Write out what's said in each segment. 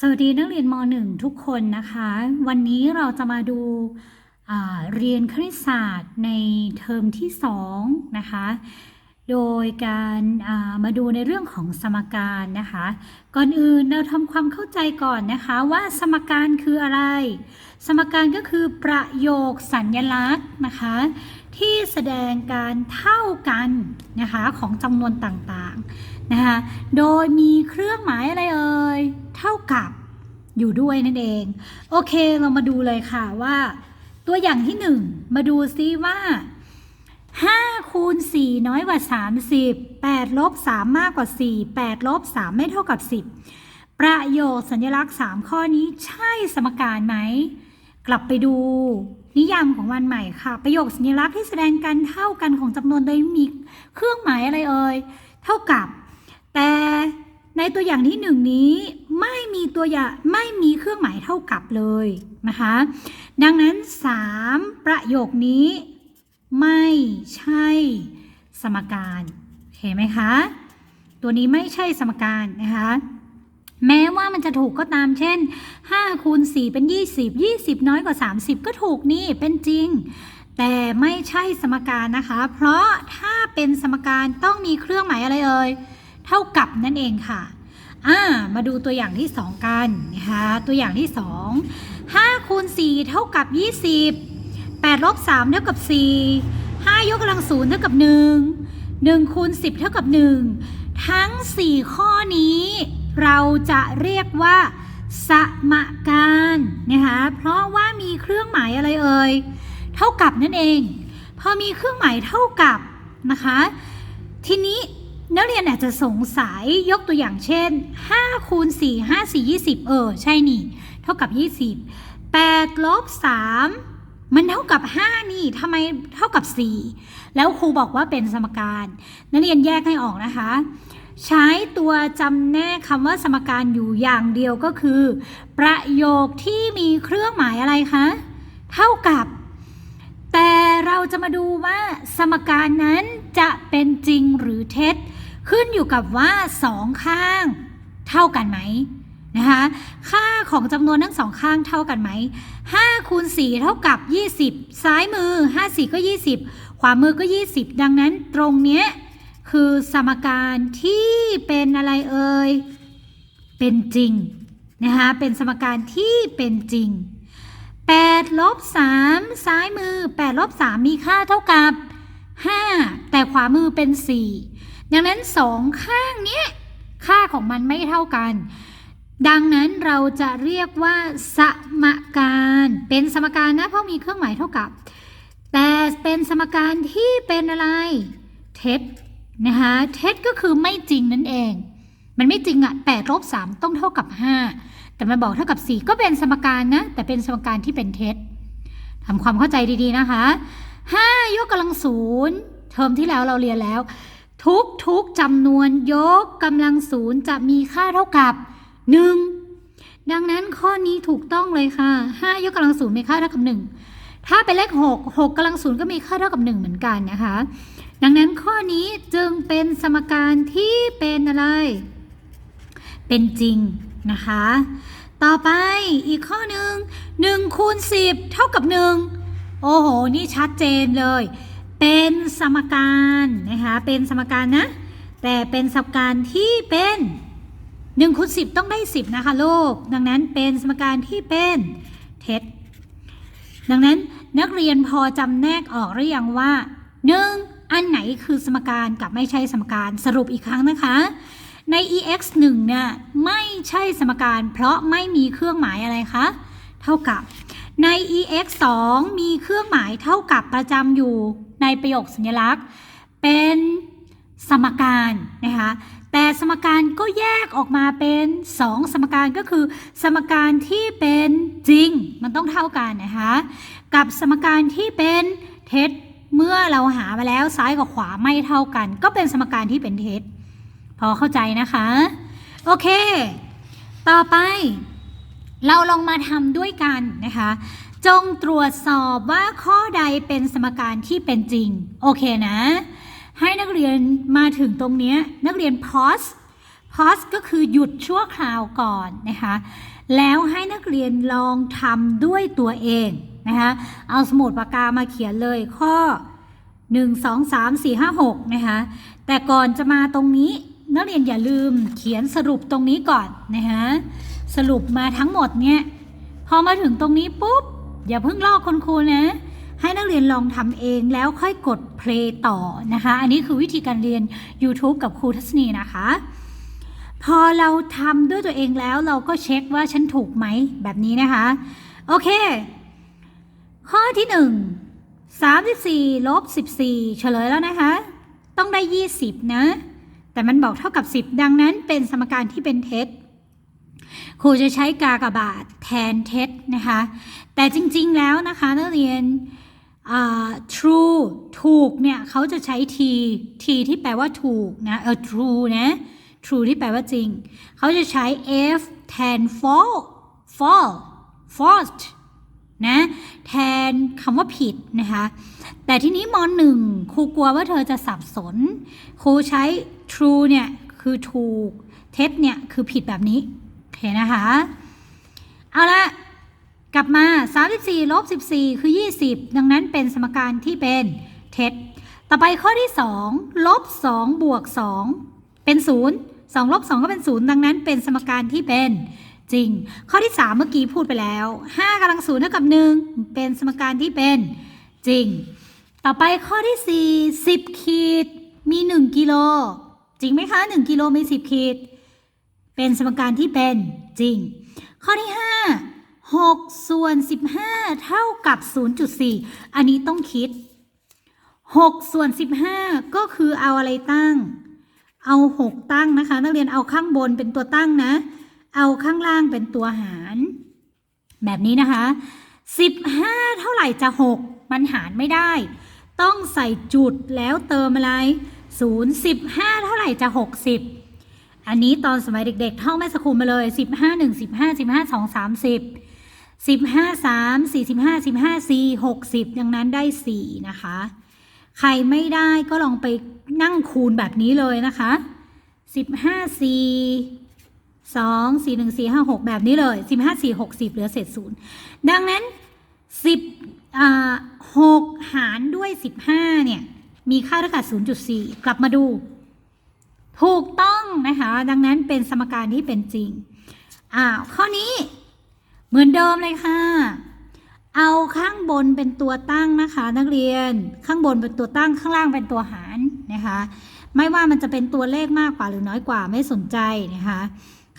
สวัสดีนักเรียนม .1 ทุกคนนะคะ วันนี้เราจะมาดูาเรียนคณิตศาสตร์ในเทอมที่2นะคะ โดยการามาดูในเรื่องของสมการนะคะ ก่อนอื่นเราทำความเข้าใจก่อนนะคะว่าสมการคืออะไร สมการก็คือประโยคสัญญลักษณ์นะคะ ที่แสดงการเท่ากันนะคะของจำนวนต่างๆ นะคะโดยมีเครื่องหมายอะไรเอ่ย เท่ากับอยู่ด้วยนั่นเอง โอเคเรามาดูเลยค่ะว่า ตัวอย่างที่ 1 มาดูซิว่า5คูณ4น้อยกว่า 30 8ลบ3มากกว่า 4 8ลบ3ไม่เท่ากับ 10 ประโยคสัญลักษณ์ 3 ข้อนี้ใช่สมการไหม กลับไปดูนิยามของมันใหม่ค่ะ ประโยคสัญลักษณ์ที่แสดงการเท่ากันของจำนวนโดยมีเครื่องหมายอะไรเอ่ย เท่ากับ แต่ในตัวอย่างที่หนึ่งนี้ไม่มีตัวอย่างไม่มีเครื่องหมายเท่ากับเลยนะคะ ดังนั้น 3 ประโยคนี้ ไม่ใช่สมการโอเคไหมคะ ตัวนี้ไม่ใช่สมการนะคะ แม้ว่ามันจะถูกก็ตามเช่น5คูณ4เป็น 20 20 น้อยกว่า 30 ก็ถูกนี่เป็นจริง แต่ไม่ใช่สมการนะคะ เพราะถ้าเป็นสมการต้องมีเครื่องหมายอะไรเอ่ย เท่ากับนั่นเองค่ะอ่ามาดูตัวอย่างที่ 2 กันนะคะตัวอย่างที่ 2 5คูณ4เท่ากับ 20 8ลบ3เท่ากับ 4 5 ยกกำลังศูนย์เท่ากับ 1 1คูณ10 เท่ากับ 1 ทั้ง 4 ข้อนี้ เราจะเรียกว่า สมการนะคะเพราะว่ามีเครื่องหมายอะไรเอ่ยเท่ากับนั่นเอง พอมีเครื่องหมายเท่ากับนะคะ ทีนี้ นักเรียนอาจจะสงสัยยกตัวอย่างเช่น5คูณ4 5 4 20 เออ ใช่นี่ เท่ากับ 20 8ลบ3มันเท่ากับ 5 นี่ทำไมเท่ากับ 4 แล้วครูบอกว่าเป็นสมการ นักเรียนแยกให้ออกนะคะ ใช้ตัวจำแนกคำว่าสมการอยู่อย่างเดียวก็คือ ประโยคที่มีเครื่องหมายอะไรคะ เท่ากับแต่เราจะมาดูว่าสมการนั้นจะเป็นจริงหรือเท็จ ขึ้นอยู่กับว่าสองข้างเท่ากันไหมนะคะค่าของจำนวนทั้งสองข้างเท่ากันไหม5คูณ4เท่ากับ 20 ซ้ายมือ 5 4 ก็ 20 ขวามือก็ 20 ดังนั้นตรงเนี้ยคือสมการที่เป็นอะไรเอ่ย เป็นจริงนะคะเป็นสมการที่เป็นจริง8ลบ3ซ้ายมือ8ลบ3มีค่าเท่ากับ 5 แต่ขวามือเป็น 4 ดังนั้นสองข้างเนี้ยค่าของมันไม่เท่ากัน ดังนั้นเราจะเรียกว่าสมการเป็นสมการนะเพราะมีเครื่องหมายเท่ากับ แต่เป็นสมการที่เป็นอะไรเท็จนะคะเท็จก็คือไม่จริงนั่นเอง มันไม่จริงอะ8ลบ3ต้องเท่ากับ5แต่มันบอกเท่ากับ4ก็เป็นสมการนะ แต่เป็นสมการที่เป็นเท็จทำความเข้าใจดีๆนะคะ5ยกกำลังศูนย์เทอมที่แล้วเราเรียนแล้ว ทุกทุกจำนวนยกกำลังศูนย์จะมีค่าเท่ากับ 1 ดังนั้นข้อนี้ถูกต้องเลยค่ะ 5 ยกกำลังศูนย์มีค่าเท่ากับ 1 ถ้าเป็นเลข 6 6กำลังศูนย์ก็มีค่าเท่ากับ 1 เหมือนกันนะคะ ดังนั้นข้อนี้จึงเป็นสมการที่เป็นอะไร เป็นจริงนะคะ ต่อไปอีกข้อหนึ่ง1คูณ10 เท่ากับ 1 โอ้โห นี่ชัดเจนเลย เป็นสมการนะคะ เป็นสมการนะ แต่เป็นสมการที่เป็น1คูณ10 ต้องได้ 10 นะคะลูก ดังนั้นเป็นสมการที่เป็นเท็จ ดังนั้นนักเรียนพอจำแนกออกหรือยังว่า 1. อันไหนคือสมการกับไม่ใช่สมการสรุปอีกครั้งนะคะ ใน ex 1เนี่ยไม่ใช่สมการ เพราะไม่มีเครื่องหมายอะไรคะ เท่ากับ ใน ex 2มีเครื่องหมายเท่ากับประจำอยู่ในประโยคสัญลักษณ์ เป็นสมการนะคะแต่สมการก็แยกออกมาเป็น 2 สมการก็คือ สมการที่เป็นจริงมันต้องเท่ากันนะคะกับสมการที่เป็นเท็จเมื่อเราหามาแล้วซ้ายกับขวาไม่เท่ากัน ก็เป็นสมการที่เป็นเท็จ พอเข้าใจนะคะ โอเค ต่อไป เราลองมาทำด้วยกันนะคะ จงตรวจสอบว่าข้อใดเป็นสมการที่เป็นจริง โอเคนะ ให้นักเรียนมาถึงตรงนี้นักเรียนพอสพ pause ก็คือหยุดชั่วคราวก่อนนะคะ แล้วให้นักเรียนลองทำด้วยตัวเองนะคะ เอาสมุดปากกามาเขียนเลยข้อ 1 2 3 4 5 6นะคะ แต่ก่อนจะมาตรงนี้ นักเรียนอย่าลืมเขียนสรุปตรงนี้ก่อนนะคะสรุปมาทั้งหมดเนี่ยพอมาถึงตรงนี้ปุ๊บ อย่าเพิ่งลอกคุณครูนะ ให้นักเรียนลองทำเองแล้วค่อยกด play ต่อนะคะ อันนี้คือวิธีการเรียน YouTube กับครูทัศนีนะคะ พอเราทำด้วยตัวเองแล้วเราก็เช็คว่าฉันถูกไหมแบบนี้นะคะ โอเค ข้อที่ 1 34ลบ14 เฉลยแล้วนะคะ ต้องได้ 20 นะ แต่มันบอกเท่ากับ 10 ดังนั้นเป็นสมการที่เป็นเท็จครูจะใช้กากบาทแทนเท็จนะคะ แต่จริงๆแล้วนะคะนักเรียนอ่า true ถูกเนี่ยเขาจะใช้ t t ที่แปลว่าถูกนะเออ true นะ true ที่แปลว่าจริง เขาจะใช้ f แทน false false false นะแทนคำว่าผิดนะคะ แต่ทีนี้มหนึ่งครูกลัวว่าเธอจะสับสน ครูใช้ true เนี่ยคือถูก เท็จเนี่ยคือผิดแบบนี้ โอเคนะคะ เอาละกลับมา 34ลบ14 คือ 20 ดังนั้นเป็นสมการที่เป็นเท็จ ต่อไปข้อที่2ลบ2บวก2เป็น 0 2ลบ2ก็เป็น 0 ดังนั้นเป็นสมการที่เป็นจริง ข้อที่ 3 เมื่อกี้พูดไปแล้ว 5กำลัง0เท่ากับ 1 เป็นสมการที่เป็นจริง ต่อไปข้อที่ 4 10 ขีดมี 1 กิโล จริงไหมคะ 1 กิโลมี 10 ขีด เป็นสมการที่เป็นจริง ข้อที่ 5 6 ส่วน 15 เท่ากับ 0.4 อันนี้ต้องคิด 6 ส่วน 15 ก็คือเอาอะไรตั้ง เอา 6 ตั้งนะคะ นักเรียนเอาข้างบนเป็นตัวตั้งนะ เอาข้างล่างเป็นตัวหาร แบบนี้นะคะ 15 เท่าไหร่จะ 6 มันหารไม่ได้ ต้องใส่จุดแล้วเติมอะไร 0 15เท่าไหร่จะ60อันนี้ตอนสมัยเด็กๆเท่องแม่สกุลมาเลย15 1 15 15 2 30 15 3 4 15 15 4 60ดังนั้นได้4นะคะ ใครไม่ได้ก็ลองไปนั่งคูณแบบนี้เลยนะคะ15 4 2 4 1 4 5 6แบบนี้เลย15 4 60เหลือเศษศูนย์ดังนั้น10 6หารด้วย15เนี่ย มีค่าเท่ากับ 0.4 กลับมาดู ถูกต้องนะคะ ดังนั้นเป็นสมการที่เป็นจริง อ้าว ข้อนี้เหมือนเดิมเลยค่ะ เอาข้างบนเป็นตัวตั้งนะคะ นักเรียน ข้างบนเป็นตัวตั้ง ข้างล่างเป็นตัวหารนะคะ ไม่ว่ามันจะเป็นตัวเลขมากกว่าหรือน้อยกว่าไม่สนใจนะคะ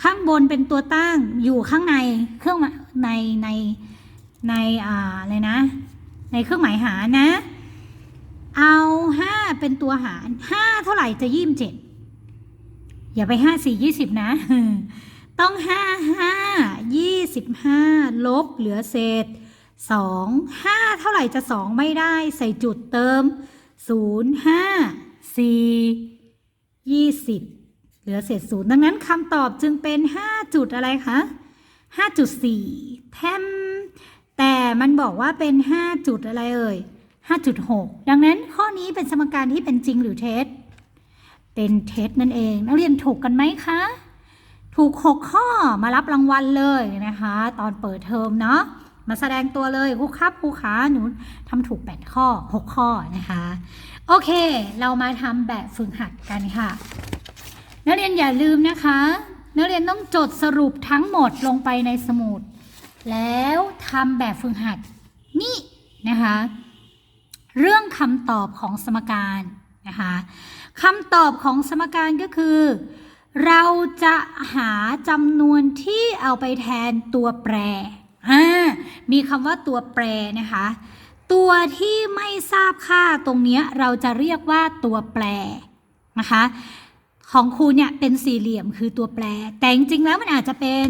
ข้างบนเป็นตัวตั้งอยู่ข้างในเครื่องในในในอ่าอะไรนะ ในเครื่องหมายหารนะ เอา เป็นตัวหารห้าเท่าไหร่จะยี่สิบเจ็ดอย่าไปห้าสี่ยี่สิบนะ ต้องห้าห้ายี่สิบห้าลบเหลือเศษสองห้าเท่าไหร่จะสองไม่ได้ ใส่จุดเติมศูนย์ห้าสี่ยี่สิบเหลือเศษศูนย์ดังนั้นคำตอบจึงเป็นห้าจุดอะไรคะห้าจุดสี่แทมแต่มันบอกว่าเป็นห้าจุดอะไรเอ่ย ห้าจุดหกดังนั้นข้อนี้เป็นสมการที่เป็นจริงหรือเท็จ เป็นเท็จนั่นเอง นักเรียนถูกกันไหมคะ ถูก 6 ข้อมารับรางวัลเลยนะคะ ตอนเปิดเทอมเนาะ มาแสดงตัวเลยครูครับครูขาหนูทำถูก 8 ข้อ 6 ข้อนะคะ โอเค เรามาทำแบบฝึกหัดกันค่ะ นักเรียนอย่าลืมนะคะ นักเรียนต้องจดสรุปทั้งหมดลงไปในสมุด แล้วทำแบบฝึกหัดนี่นะคะ เรื่องคำตอบของสมการนะคะคำตอบของสมการก็คือ เราจะหาจำนวนที่เอาไปแทนตัวแปรอ่ามีคำว่าตัวแปรนะคะ ตัวที่ไม่ทราบค่าตรงเนี้ยเราจะเรียกว่าตัวแปรนะคะของครูเนี่ยเป็นสี่เหลี่ยมคือตัวแปร แต่จริงๆแล้วมันอาจจะเป็น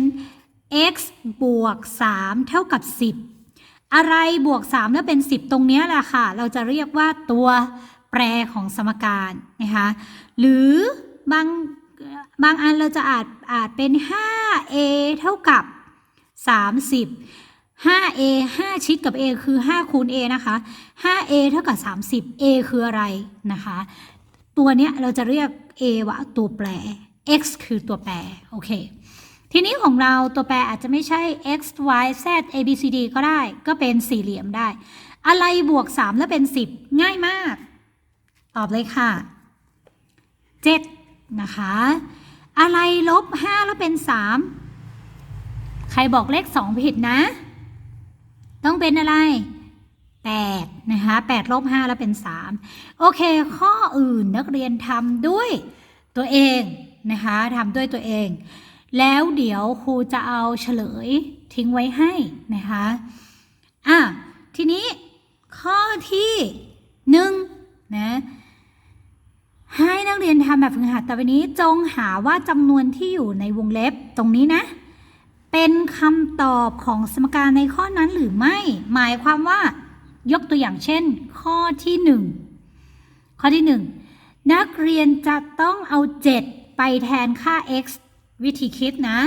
x บวก 3 เท่ากับ 10 อะไรบวก 3 แล้วเป็น 10 ตรงนี้แหละค่ะ เราจะเรียกว่าตัวแปรของสมการนะคะหรือบางบางอันเราจะอาจอาจเป็น 5a เท่ากับ 30 5a 5 ชิดกับ a คือ 5 คูณ a นะคะ 5a เท่ากับ 30 a คืออะไรนะคะ ตัวเนี้ยเราจะเรียก a ว่าตัวแปร x คือตัวแปร โอเค ทีนี้ของเราตัวแปรอาจจะไม่ใช่ x y z a b c d ก็ได้ ก็เป็นสี่เหลี่ยมได้ อะไรบวก 3 แล้วเป็น 10 ง่ายมาก ตอบเลยค่ะ 7 นะคะ อะไรลบ 5 แล้วเป็น 3 ใครบอกเลข 2 ผิดนะ ต้องเป็นอะไร 8 นะคะ8ลบ 5 แล้วเป็น 3 โอเค ข้ออื่นนักเรียนทำด้วยตัวเองนะคะทำด้วยตัวเอง แล้วเดี๋ยวครูจะเอาเฉลยทิ้งไว้ให้นะคะอะทีนี้ข้อที่หนึ่งนะให้นักเรียนทำแบบฝึกหัดต่อไปนี้จงหาว่าจำนวนที่อยู่ในวงเล็บตรงนี้นะ เป็นคำตอบของสมการในข้อนั้นหรือไม่ หมายความว่ายกตัวอย่างเช่น ข้อที่หนึ่งข้อที่หนึ่งนักเรียนจะต้องเอา 7 ไปแทนค่า x วิธีคิดนะ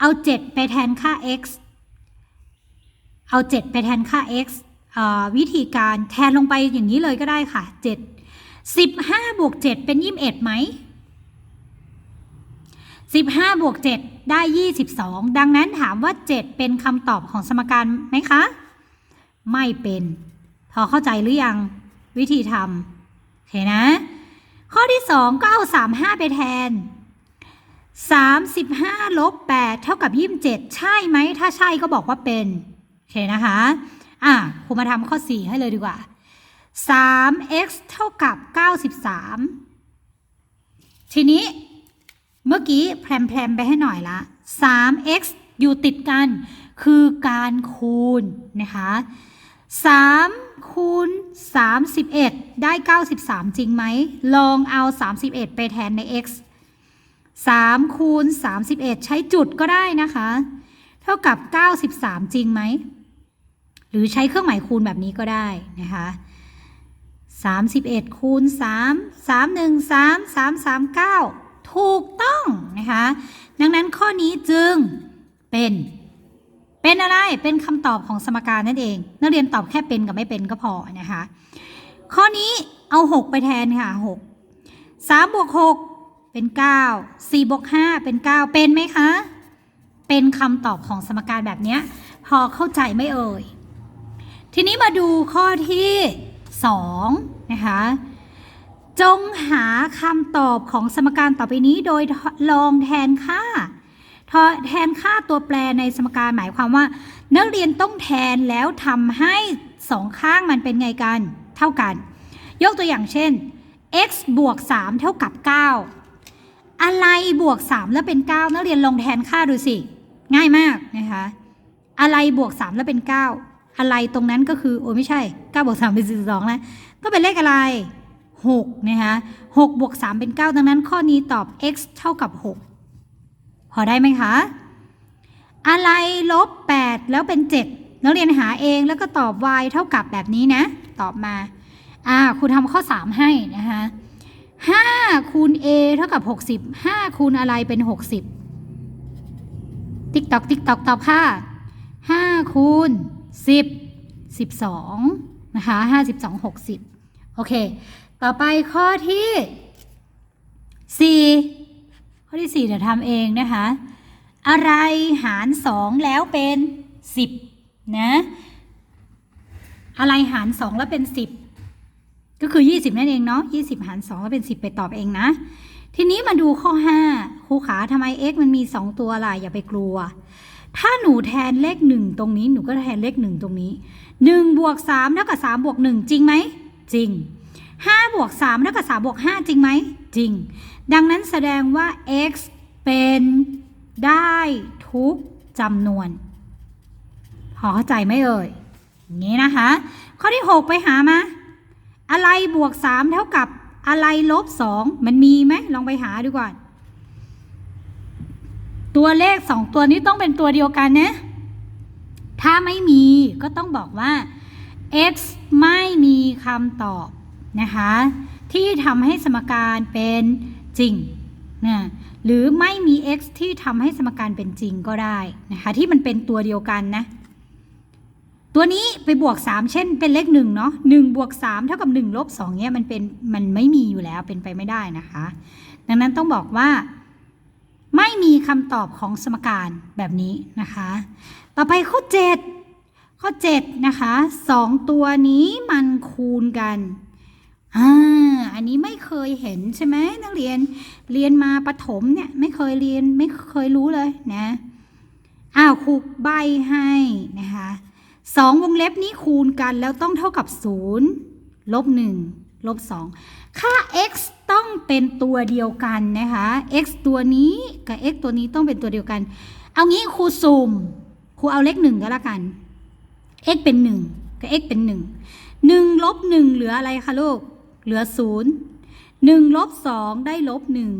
เอา 7 ไปแทนค่า x เอา 7 ไปแทนค่า x วิธีการแทนลงไปอย่างนี้เลยก็ได้ค่ะ 7 15บวก7เป็น 21ไหม15บวก7ได้ 22 ดังนั้นถามว่า 7 เป็นคำตอบของสมการไหมคะ ไม่เป็น พอเข้าใจหรือยังวิธีทำโอเคนะ ข้อที่ 2 ก็เอา 35 ไปแทน 35ลบ8เท่ากับ27 ใช่ไหม ถ้าใช่ก็บอกว่าเป็นโอเคนะคะ อะครูมาทำข้อ 4 ให้เลยดีกว่า 3x เท่ากับ 93 ทีนี้เมื่อกี้แพรมๆไปให้หน่อยละ 3x อยู่ติดกัน คือการคูณนะคะ3คูณ31 ได้ 93 จริงไหม ลองเอา 31 ไปแทนใน x 3คูณ31 ใช้จุดก็ได้นะคะ เท่ากับ 93 จริงไหม หรือใช้เครื่องหมายคูณแบบนี้ก็ได้นะคะ31คูณ3 3 1 3 3 3 9 ถูกต้องนะคะ ดังนั้นข้อนี้จึงเป็น เป็นอะไร เป็นคำตอบของสมการนั่นเอง นักเรียนตอบแค่เป็นกับไม่เป็นก็พอนะคะ ข้อนี้เอา 6 ไปแทนค่ะ 6 3บวก6 เป็น 9 4บวก5เป็น 9 เป็นไหมคะ เป็นคำตอบของสมการแบบเนี้ยพอเข้าใจไม่เอ่ย ทีนี้มาดูข้อที่2นะคะ จงหาคำตอบของสมการต่อไปนี้โดยลองแทนค่าแทนค่าตัวแปรในสมการหมายความว่า นักเรียนต้องแทนแล้วทำให้สองข้างมันเป็นไงกัน เท่ากัน ยกตัวอย่างเช่น x บวก 3 เท่ากับ 9 อะไรบวก 3 แล้วเป็น 9 นักเรียนลองแทนค่าดูสิ ง่ายมากนะคะ อะไรบวก 3 แล้วเป็น 9 อะไรตรงนั้นก็คือ โอ้ไม่ใช่ 9 บวก 3 เป็น 42นะก็เป็นเลขอะไร 6 นะคะ6บวก 3 เป็น 9 ดังนั้นข้อนี้ตอบ x เท่ากับ 6 พอได้ไหมคะ อะไรลบ 8 แล้วเป็น 7 นักเรียนหาเองแล้วก็ตอบ y เท่ากับแบบนี้นะ ตอบมา อ่าครูทำข้อ 3 ให้นะคะ 5คูณ a เท่ากับ 60 5คูณอะไรเป็น 60 ติ๊กตอกติ๊กตอกตอบค่ะ 5คูณ 10 12 นะคะ 52 60 โอเค ต่อไปข้อที่ 4 ข้อที่ 4 เดี๋ยวทำเองนะคะ อะไรหาร 2 แล้วเป็น 10 นะ อะไรหาร 2 แล้วเป็น 10 ก็คือ 20 นั่นเองเนาะ20 หาร2แล้วเป็น 10 ไปตอบเองนะ ทีนี้มาดูข้อ 5ครูขาทำไม x มันมี 2 ตัวล่ะ อย่าไปกลัว ถ้าหนูแทนเลข 1 ตรงนี้ หนูก็แทนเลข 1 ตรงนี้ 1 บวก3เท่ากับ3บวก 1 จริงไหม จริง 5 บวก3เท่ากับ3บวก 5 จริงไหม จริง ดังนั้นแสดงว่า x เป็นได้ทุกจำนวน พอเข้าใจไหมเอ่ย อย่างนี้นะคะ ข้อที่ 6 ไปหามา อะไรบวก3เท่ากับอะไรลบ2มันมีไหมลองไปหาดูก่อน ตัวเลข2ตัวนี้ต้องเป็นตัวเดียวกันนะ ถ้าไม่มีก็ต้องบอกว่า x ไม่มีคำตอบนะคะ ที่ทำให้สมการเป็นจริงนะหรือไม่มี x ที่ทำให้สมการเป็นจริงก็ได้นะคะ ที่มันเป็นตัวเดียวกันนะ ตัวนี้ไปบวก 3 เช่นเป็นเลข1เนาะ1บวก3เท่ากับ1ลบ2เนี่ยมันเป็นมันไม่มีอยู่แล้วเป็นไปไม่ได้นะคะ ดังนั้นต้องบอกว่า ไม่มีคำตอบของสมการแบบนี้นะคะ ต่อไปข้อ 7 ข้อ 7 นะคะสองตัวนี้มันคูณกันอ่าอันนี้ไม่เคยเห็นใช่ไหมนักเรียนเรียนมาประถมเนี่ยไม่เคยเรียนไม่เคยรู้เลยนะอ้าวครูใบให้นะคะ สองวงเล็บนี้คูณกันแล้วต้องเท่ากับ 0 ลบ 1 ลบ 2 ค่า x ต้องเป็นตัวเดียวกันนะคะ x ตัวนี้กับ x ตัวนี้ต้องเป็นตัวเดียวกัน เอางี้ครูซูมครูเอาเลขหนึ่งก็แล้วกัน x เป็นหนึ่งกับ x เป็นหนึ่งหนึ่งลบหนึ่งเหลืออะไรคะลูก เหลือศูนย์หนึ่งลบสองได้ลบหนึ่ง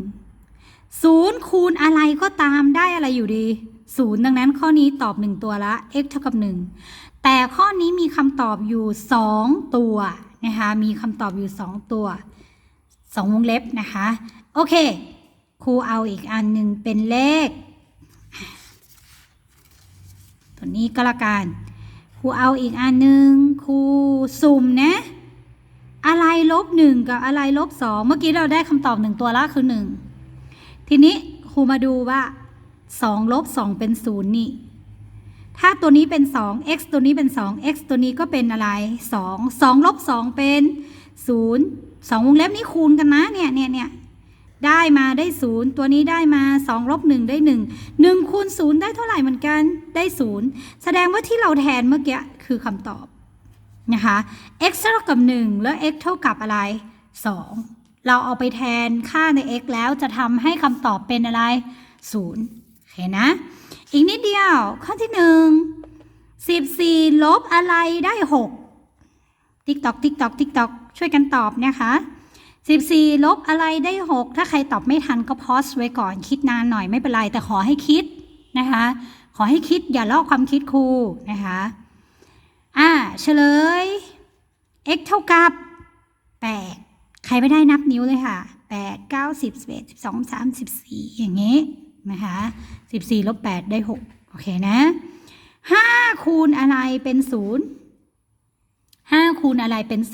ศูนย์คูณอะไรก็ตามได้อะไรอยู่ดีศูนย์ดังนั้นข้อนี้ตอบหนึ่งตัวละ x เท่ากับหนึ่ง แต่ข้อนี้มีคำตอบอยู่สองตัวนะคะ มีคำตอบอยู่สองตัวสองวงเล็บนะคะ โอเค ครูเอาอีกอันหนึ่งเป็นเลข ตัวนี้ก็แล้วกัน ครูเอาอีกอันหนึ่งครูสุ่มนะอะไรลบหนึ่งกับอะไรลบสองเมื่อกี้เราได้คำตอบหนึ่งตัวละคือหนึ่งทีนี้ครูมาดูว่าสองลบสองเป็นศูนย์นี่ ถ้าตัวนี้เป็นสอง x ตัวนี้เป็นสอง x ตัวนี้ก็เป็นอะไรสองสองลบสองเป็นศูนย์สองวงเล็บนี้คูณกันนะเนี่ยเนี่ยเนี่ยได้มาได้ศูนย์ตัวนี้ได้มาสองลบหนึ่งได้หนึ่งหนึ่งคูณศูนย์ได้เท่าไหร่เหมือนกันได้ศูนย์แสดงว่าที่เราแทนเมื่อกี้คือคำตอบนะคะ x เท่ากับ 1 แล้ว x เท่ากับอะไร 2 เราเอาไปแทนค่าใน x แล้วจะทำให้คำตอบเป็นอะไร 0โอเคนะ อีกนิดเดียว ข้อที่1 14ลบอะไรได้6ติ๊กตอกติ๊กตอกติ๊กตอกช่วยกันตอบนะคะ14ลบอะไรได้6ถ้าใครตอบไม่ทันก็พอสไว้ก่อน คิดนานหน่อยไม่เป็นไร แต่ขอให้คิดนะคะ ขอให้คิดอย่าลอกความคิดครูนะคะอ่าเฉลย x เท่ากับ8ใครไม่ได้นับนิ้วเลยค่ะ8 9 10 11 12 13 14อย่างนี้ นะคะ14ลบ8ได้6โอเคนะ5คูณอะไรเป็น0 5คูณอะไรเป็น0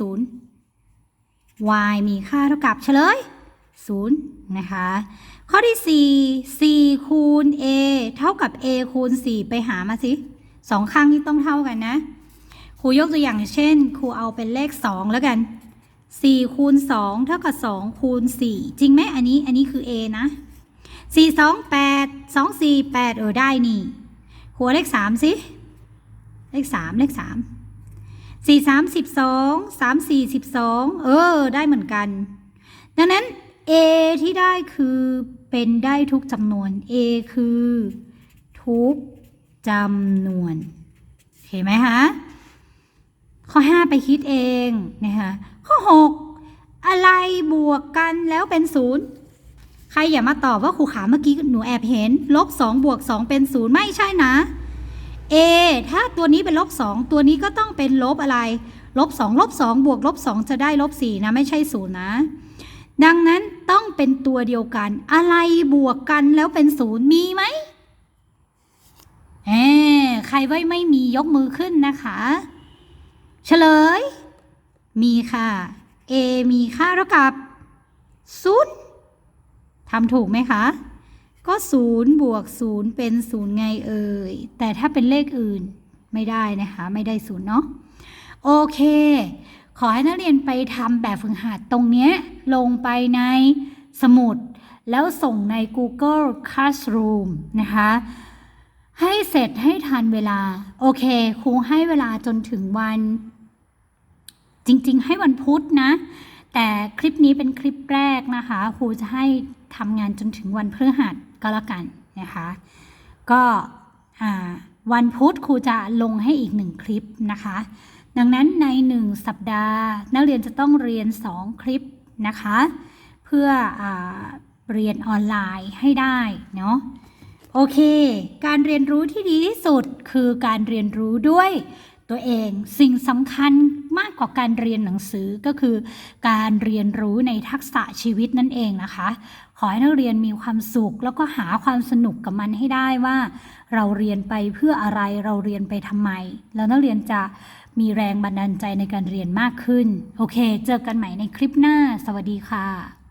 y มีค่าเท่ากับเฉลย0นะคะ ข้อที่4 4คูณ a เท่ากับ a คูณ4ไปหามาสิสองข้างนี้ต้องเท่ากันนะครูยกตัวอย่างเช่นครูเอาเป็นเลข2แล้วกัน4คูณ2เท่ากับ2คูณ4จริงไหมอันนี้อันนี้คือ a นะ 4 2 8 2 4 8 เออได้นี่ครูเอาเลข 3 สิ เลข 3 เลข 3 4 3 12 3 4 12 เออ ได้เหมือนกัน ดังนั้น a ที่ได้คือเป็นได้ทุกจำนวน a คือ ทุกจำนวนเห็นไหมคะข้อ 5 ไปคิดเองนะคะข้อ 6 อะไรบวกกันแล้วเป็นศูนย์ ครอย่ามาตอบว่าครูขาเมื่อกี้หนูแอบเห็นลบ2บวก2เป็นศูนย์ไม่ใช่นะ A ถ้าตัวนี้เป็นลบ2ตัวนี้ก็ต้องเป็นลบอะไรลบ2ลบ2บวกลบ2จะได้ลบ4นะไม่ใช่ศูนย์นะ ดังนั้นต้องเป็นตัวเดียวกัน อะไรบวกกันแล้วเป็นศูนย์มีไหมเอใครว่าไม่มียกมือขึ้นนะคะ เฉลย มีค่ะ A มีค่าเท่ากับศูนย์ำถูกไหมคะ ก็ศูนย์บวกศูนย์เป็นศูนย์ไงเอ่ย แต่ถ้าเป็นเลขอื่นไม่ได้นะคะ ไม่ได้ศูนย์เนาะ โอเค ขอให้นักเรียนไปทำแบบฝึกหัดตรงเนี้ยลงไปในสมุด แล้วส่งใน Google Classroom นะคะ ให้เสร็จให้ทันเวลา โอเค ครูให้เวลาจนถึงวัน จริง ๆ ให้วันพุธนะแต่คลิปนี้เป็นคลิปแรกนะคะ ครูจะให้ ทำงานจนถึงวันพฤหัสก็แล้วกันนะคะ ก็วันพุธครูจะลงให้อีกหนึ่งคลิปนะคะ ดังนั้นในหนึ่งสัปดาห์ นักเรียนจะต้องเรียน 2 คลิปนะคะ เพื่ออเรียนออนไลน์ให้ได้เนาะโอเค การเรียนรู้ที่ดีที่สุดคือการเรียนรู้ด้วยตัวเองสิ่งสำคัญมากกว่าการเรียนหนังสือก็คือ การเรียนรู้ในทักษะชีวิตนั่นเองนะคะ ขอให้นักเรียนมีความสุข แล้วก็หาความสนุกกับมันให้ได้ว่า เราเรียนไปเพื่ออะไรเราเรียนไปทำไม แล้วนักเรียนจะมีแรงบันดาลใจในการเรียนมากขึ้น โอเค เจอกันใหม่ในคลิปหน้า สวัสดีค่ะ